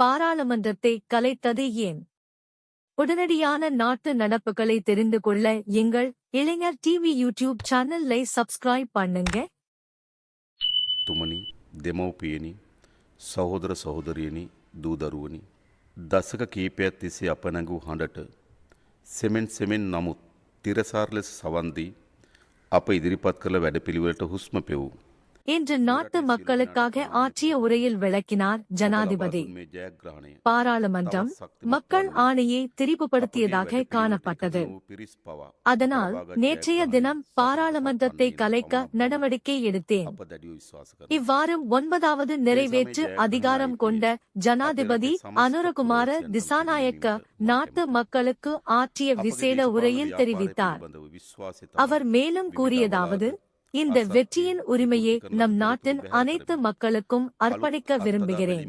பாராளுமன்றத்தை கலைத்தது ஏன் உடனடியான நாட்டு நடப்புகளை தெரிந்து கொள்ள எங்கள் இளைஞர் டிவி யூடியூப் சேனலை சப்ஸ்கிரைப் பண்ணுங்க තුමනි දෙමව්පියනි සහෝදර සහෝදරියනි දූදරුවනි දසක කීපයක් තිස්සේ අප නැඟූ හඬට සෙමෙන් සෙමෙන් නමුත් තිරසාර ලෙස සවන්දී අප ඉදිරිපත් කළ වැඩපිළිවෙලට හුස්ම පෙවූ. என்று நாட்டு மக்களுக்காக ஆற்றிய உரையில் விளக்கினார் ஜனாதிபதி. பாராளுமன்றம் மக்கள் ஆணையை திரிவுபடுத்தியதாக காணப்பட்டது. அதனால் நேற்றைய தினம் பாராளுமன்றத்தை கலைக்க நடவடிக்கை எடுத்தேன். இவ்வாறு ஒன்பதாவது நிறைவேற்று அதிகாரம் கொண்ட ஜனாதிபதி அனுரகுமார திசாநாயக்க நாட்டு மக்களுக்கு ஆற்றிய விசேட உரையில் தெரிவித்தார். அவர் மேலும் கூறியதாவது இந்த வெற்றியின் உரிமையை நம் நாட்டின் அனைத்து மக்களுக்கும் அர்ப்பணிக்க விரும்புகிறேன்.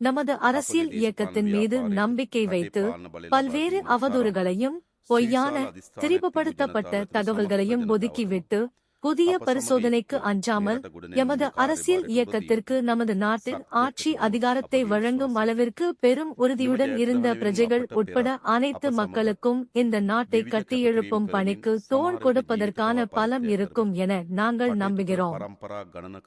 நமது அரசியல் இயக்கத்தின் மீது நம்பிக்கை வைத்து பல்வேறு அவதூறுகளையும் பொய்யான திரிவுபடுத்தப்பட்ட தகவல்களையும் ஒதுக்கிவிட்டு புதிய பரிசோதனைக்கு அஞ்சாமல் எமது அரசியல் இயக்கத்திற்கு நமது நாட்டின் ஆட்சி அதிகாரத்தை வழங்கும் அளவிற்கு பெரும் உறுதியுடன் இருந்த பிரஜைகள் உட்பட அனைத்து மக்களுக்கும் இந்த நாட்டை கட்டியெழுப்பும் பணிக்கு தோள் கொடுப்பதற்கான பலம் இருக்கும் என நாங்கள் நம்புகிறோம்.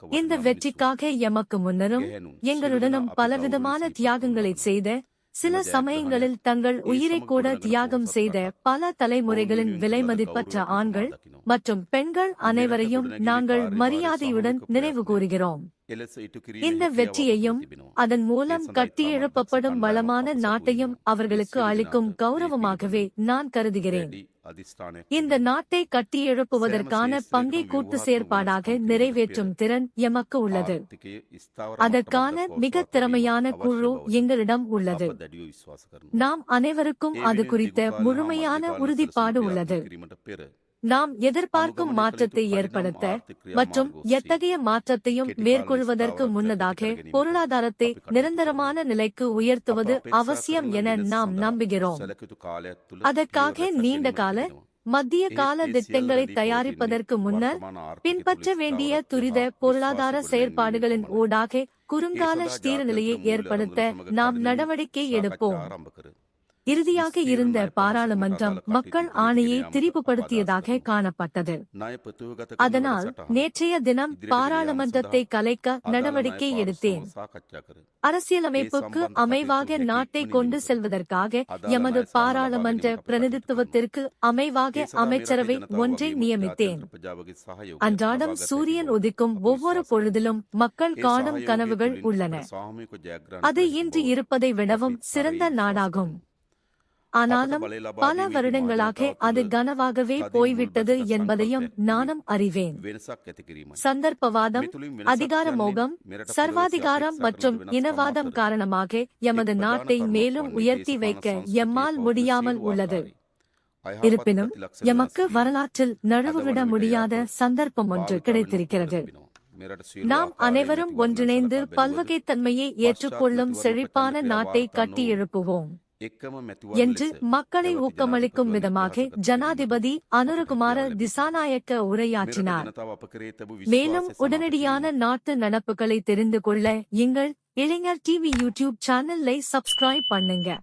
இந்த வெற்றிக்காக எமக்கு முன்னரும் எங்களுடனும் பலவிதமான தியாகங்களை செய்த சில சமயங்களில் தங்கள் உயிரை கூட தியாகம் செய்த பல தலைமுறைகளின் விலைமதிப்பற்ற ஆண்கள் மற்றும் பெண்கள் அனைவரையும் நாங்கள் மரியாதையுடன் நினைவு கூறுகிறோம். இந்த வெற்றியையும் அதன் மூலம் கட்டியெழுப்பப்படும் வளமான நாட்டையும் அவர்களுக்கு அளிக்கும் கௌரவமாகவே நான் கருதுகிறேன் இந்த நாட்டை கட்டியெழுப்புவதற்கான பங்கை கூட்டு செயற்பாடாக நிறைவேற்றும் திறன் எமக்கு உள்ளது அதற்கான மிக திறமையான குழு எங்களிடம் உள்ளது நாம் அனைவருக்கும் அது குறித்த முழுமையான உறுதிப்பாடு உள்ளது நாம் எதிர்பார்க்கும் மாற்றத்தை ஏற்படுத்த மற்றும் எத்தகைய மாற்றத்தையும் மேற்கொள்வதற்கு முன்னதாக பொருளாதாரத்தை நிரந்தரமான நிலைக்கு உயர்த்துவது அவசியம் என நாம் நம்புகிறோம். அதற்காக நீண்ட கால மத்திய கால திட்டங்களை தயாரிப்பதற்கு முன்னர் பின்பற்ற வேண்டிய துரித பொருளாதார செயற்பாடுகளின் ஊடாக குறுங்கால ஸ்தீர நிலையை ஏற்படுத்த நாம் நடவடிக்கை எடுப்போம். இறுதியாக இருந்த பாராளுமன்றம் மக்கள் ஆணையை திரிவுபடுத்தியதாக காணப்பட்டது. அதனால் நேற்றைய தினம் பாராளுமன்றத்தை கலைக்க நடவடிக்கை எடுத்தேன். அரசியலமைப்புக்கு அமைவாக நாட்டை கொண்டு செல்வதற்காக எமது பாராளுமன்ற பிரதிநிதித்துவத்திற்கு அமைவாக அமைச்சரவை ஒன்றை நியமித்தேன். அன்றாடம் சூரியன் உதிக்கும் ஒவ்வொரு பொழுதிலும் மக்கள் காணும் கனவுகள் உள்ளன. அது இன்று இருப்பதை விடவும் சிறந்த நாடாகும். ஆனாலும் பல வருடங்களாக அது கனவாகவே போய்விட்டது என்பதையும் நானும் அறிவேன். சந்தர்ப்பவாதம் அதிகார மோகம் சர்வாதிகாரம் மற்றும் இனவாதம் காரணமாக எமது நாட்டை மேலும் உயர்த்தி வைக்க எம்மால் முடியாமல் உள்ளது. இருப்பினும் எமக்கு வரலாற்றில் நழுவுவிட முடியாத சந்தர்ப்பம் ஒன்று கிடைத்திருக்கிறது. நாம் அனைவரும் ஒன்றிணைந்து பல்வகைத்தன்மையை ஏற்றுக்கொள்ளும் செழிப்பான நாட்டை கட்டி எழுப்புவோம் என்று மக்களை ஊக்கமளிக்கும் விதமாக ஜனாதிபதி அனுரகுமார திசாநாயக்க உரையாற்றினார். மேலும் உடனடியான நாட்டு நடப்புகளை தெரிந்து கொள்ள எங்கள் இளைஞர் டிவி யூடியூப் சேனலை சப்ஸ்கிரைப் பண்ணுங்க.